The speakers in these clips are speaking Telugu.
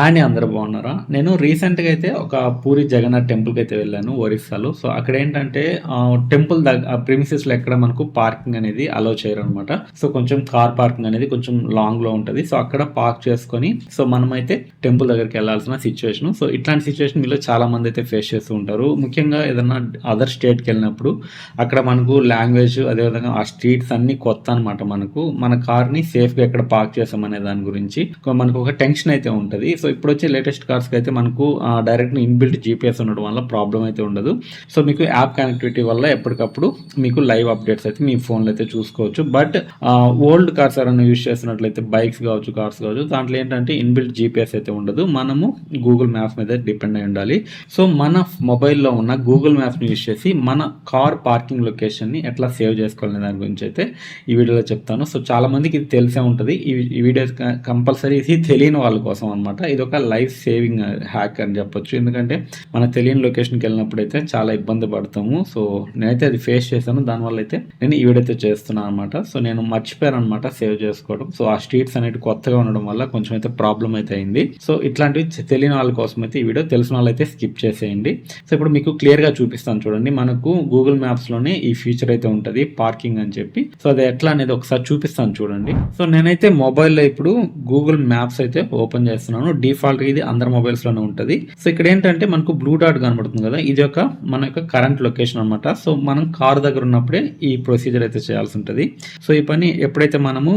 హాయ్ అందరూ బాగున్నారా? నేను రీసెంట్గా అయితే ఒక పూరి జగన్నాథ్ టెంపుల్కి అయితే వెళ్ళాను ఒరిస్సాలో. సో అక్కడ ఏంటంటే టెంపుల్ దగ్గర ప్రిమిసెస్లో ఎక్కడ మనకు పార్కింగ్ అనేది అలో చేయరు అనమాట సో కొంచెం కార్ పార్కింగ్ అనేది కొంచెం లాంగ్లో ఉంటుంది. సో అక్కడ పార్క్ చేసుకొని సో మనమైతే టెంపుల్ దగ్గరికి వెళ్ళాల్సిన సిచ్యువేషన్ సో ఇట్లాంటి సిచ్యువేషన్ మీలో చాలా మంది అయితే ఫేస్ చేస్తూ ఉంటారు. ముఖ్యంగా ఏదైనా అదర్ స్టేట్కి వెళ్ళినప్పుడు అక్కడ మనకు లాంగ్వేజ్ అదేవిధంగా ఆ స్ట్రీట్స్ అన్ని కొత్త అనమాట మనకు. మన కార్ని సేఫ్గా ఎక్కడ పార్క్ చేసామనే దాని గురించి. మనకు ఒక టెన్షన్ అయితే ఉంటుంది. సో ఇప్పుడు వచ్చే లేటెస్ట్ కార్స్కి అయితే మనకు డైరెక్ట్ ఇన్బిల్ట్ జీపీఎస్ ఉండడం వల్ల ప్రాబ్లం అయితే ఉండదు. సో మీకు యాప్ కనెక్టివిటీ వల్ల ఎప్పటికప్పుడు మీకు లైవ్ అప్డేట్స్ అయితే మీ ఫోన్లో అయితే చూసుకోవచ్చు. బట్ ఓల్డ్ కార్స్ ఎవరైనా యూస్ చేస్తున్నట్లయితే బైక్స్ కావచ్చు కార్స్ కావచ్చు దాంట్లో ఏంటంటే ఇన్బిల్ట్ జీపీఎస్ అయితే ఉండదు. మనము గూగుల్ మ్యాప్స్ మీద డిపెండ్ అయి ఉండాలి. సో మన మొబైల్లో ఉన్న గూగుల్ మ్యాప్స్ని యూస్ చేసి మన కార్ పార్కింగ్ లొకేషన్ని ఎట్లా సేవ్ చేసుకోవాలనే దాని గురించి అయితే ఈ వీడియోలో చెప్తాను. సో చాలామందికి ఇది తెలిసే ఉంటుంది. ఈ వీడియో కంపల్సరీ ఇది తెలియని వాళ్ళ కోసం అనమాట ఇది ఒక లైఫ్ సేవింగ్ హ్యాక్ అని చెప్పొచ్చు. ఎందుకంటే మన తెలియని లొకేషన్కి వెళ్ళినప్పుడు అయితే చాలా ఇబ్బంది పడతాము. సో నేనైతే అది ఫేస్ చేశాను. దానివల్ల అయితే నేను ఈ వీడియో అయితే చేస్తున్నాను అనమాట సో నేను మర్చిపోయాను అనమాట సేవ్ చేసుకోవడం. సో ఆ స్ట్రీట్స్ అనేవి కొత్తగా ఉండడం వల్ల కొంచెం అయితే ప్రాబ్లం అయితే అయింది. సో ఇట్లాంటివి తెలియని వాళ్ళ కోసం అయితే ఈ వీడియో తెలిసిన వాళ్ళు అయితే స్కిప్ చేసేయండి. సో ఇప్పుడు మీకు క్లియర్గా చూపిస్తాను చూడండి. మనకు గూగుల్ మ్యాప్స్లోనే ఈ ఫీచర్ అయితే ఉంటుంది. పార్కింగ్ అని చెప్పి. సో అది ఎట్లా అనేది ఒకసారి చూపిస్తాను చూడండి. సో నేనైతే మొబైల్లో ఇప్పుడు గూగుల్ మ్యాప్స్ అయితే ఓపెన్ చేస్తున్నాను. డిఫాల్ట్ ఇది అందరి మొబైల్స్లోనే ఉంటుంది. సో ఇక్కడ ఏంటంటే మనకు బ్లూ డాట్ కనబడుతుంది కదా ఇది ఒక మన యొక్క కరెంట్ లొకేషన్ అనమాట సో మనం కార్ దగ్గర ఉన్నప్పుడే ఈ ప్రొసీజర్ అయితే చేయాల్సి ఉంటుంది. సో ఈ పని ఎప్పుడైతే మనము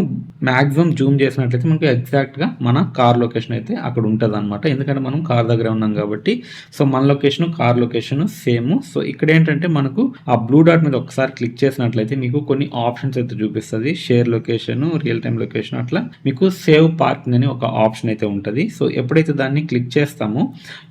మాక్సిమం జూమ్ చేసినట్లయితే మనకు ఎగ్జాక్ట్గా మన కార్ లొకేషన్ అయితే అక్కడ ఉంటుంది అనమాట ఎందుకంటే మనం కార్ దగ్గర ఉన్నాం కాబట్టి సో మన location car location same. So ఇక్కడ ఏంటంటే మనకు ఆ బ్లూ డాట్ మీద ఒకసారి క్లిక్ చేసినట్లయితే మీకు కొన్ని ఆప్షన్స్ అయితే చూపిస్తుంది. Share location real time location అట్లా మీకు సేవ్ పార్కింగ్ అని ఒక ఆప్షన్ అయితే ఉంటుంది. సో ఎప్పుడైతే దాన్ని క్లిక్ చేస్తామో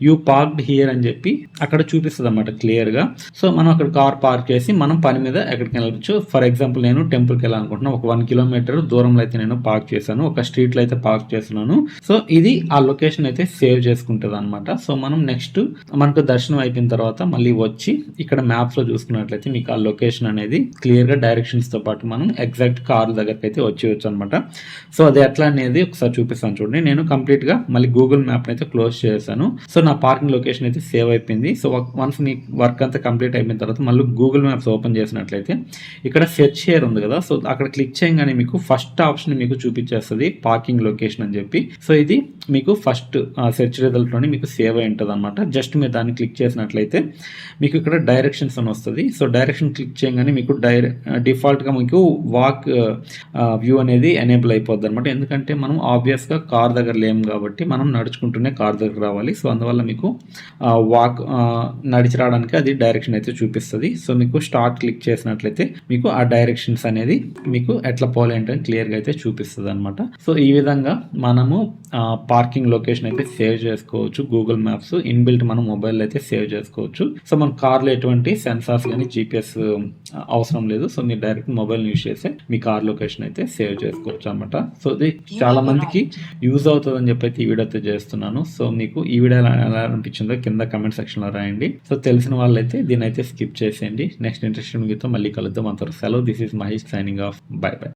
యూ పార్క్డ్ హియర్ అని చెప్పి అక్కడ చూపిస్తుంది అనమాట క్లియర్గా సో మనం అక్కడ కార్ పార్క్ చేసి మనం పని మీద ఎక్కడికి వెళ్ళచ్చు. ఫర్ ఎగ్జాంపుల్ నేను టెంపుల్కి వెళ్ళాలనుకుంటున్నా. ఒక వన్ కిలోమీటర్ దూరంలో అయితే నేను పార్క్ చేశాను. ఒక స్ట్రీట్లో అయితే పార్క్ చేస్తున్నాను. సో ఇది ఆ లొకేషన్ అయితే సేవ్ చేసుకుంటుంది అనమాట సో మనం నెక్స్ట్ మనకు దర్శనం అయిపోయిన తర్వాత మళ్ళీ వచ్చి ఇక్కడ మ్యాప్స్లో చూసుకున్నట్లయితే మీకు ఆ లొకేషన్ అనేది క్లియర్గా డైరెక్షన్స్తో పాటు మనం ఎగ్జాక్ట్ కార్ దగ్గరికి అయితే వచ్చేయచ్చు అనమాట సో అది ఎట్లా అనేది ఒకసారి చూపిస్తాను చూడండి. నేను కంప్లీట్గా మళ్ళీ గూగుల్ మ్యాప్ అయితే క్లోజ్ చేశాను. సో నా పార్కింగ్ లొకేషన్ అయితే సేవ్ అయిపోయింది. సో వన్స్ మీ వర్క్ అంతా కంప్లీట్ అయిపోయిన తర్వాత మళ్ళీ గూగుల్ మ్యాప్స్ ఓపెన్ చేసినట్లయితే ఇక్కడ సెర్చ్ షేర్ ఉంది కదా. సో అక్కడ క్లిక్ చేయగానే మీకు ఫస్ట్ ఆప్షన్ మీకు చూపించేస్తుంది పార్కింగ్ లొకేషన్ అని చెప్పి. సో ఇది మీకు ఫస్ట్ సెర్చ్ రిజల్ట్లోనే మీకు సేవ్ అయి ఉంటుంది అనమాట జస్ట్ మీరు దాన్ని క్లిక్ చేసినట్లయితే మీకు ఇక్కడ డైరెక్షన్స్ అని వస్తుంది. సో డైరెక్షన్ క్లిక్ చేయగానే మీకు డైరె డిఫాల్ట్గా మీకు వాక్ వ్యూ అనేది ఎనేబుల్ అయిపోద్ది అనమాట ఎందుకంటే మనం ఆబ్వియస్గా కార్ దగ్గర లేము కాబట్టి మనం నడుచుకుంటూనే కార్ దగ్గర రావాలి. సో అందువల్ల మీకు వాక్ నడిచి రావడానికి అది డైరెక్షన్ అయితే చూపిస్తుంది. సో మీకు స్టార్ట్ క్లిక్ చేసినట్లయితే మీకు ఆ డైరెక్షన్స్ అనేది మీకు ఎట్లా పోలేంటని క్లియర్గా అయితే చూపిస్తుంది అనమాట సో ఈ విధంగా మనము పార్కింగ్ లొకేషన్ అయితే సేవ్ చేసుకోవచ్చు. గూగుల్ మ్యాప్స్ ఇన్బిల్ట్ మనం మొబైల్ అయితే సేవ్ చేసుకోవచ్చు. సో మన కార్లో ఎటువంటి సెన్సార్స్ కానీ జీపీఎస్ అవసరం లేదు. సో మీరు డైరెక్ట్ మొబైల్ యూస్ చేస్తే మీ కార్ లొకేషన్ అయితే సేవ్ చేసుకోవచ్చు అనమాట సో ఇది చాలా మందికి యూజ్ అవుతుందని చెప్పి అయితే ఈ వీడియో అయితే చేస్తున్నాను. సో మీకు ఈ వీడియో ఎలా అనిపించిందో కింద కమెంట్ సెక్షన్లో రాయండి. సో తెలిసిన వాళ్ళైతే దీని అయితే స్కిప్ చేసేయండి. నెక్స్ట్ ఇంట్రెస్ట్ మీతో మళ్ళీ కలుద్దాం. అంతవరకు సెలవు. This is Mahesh signing off bye bye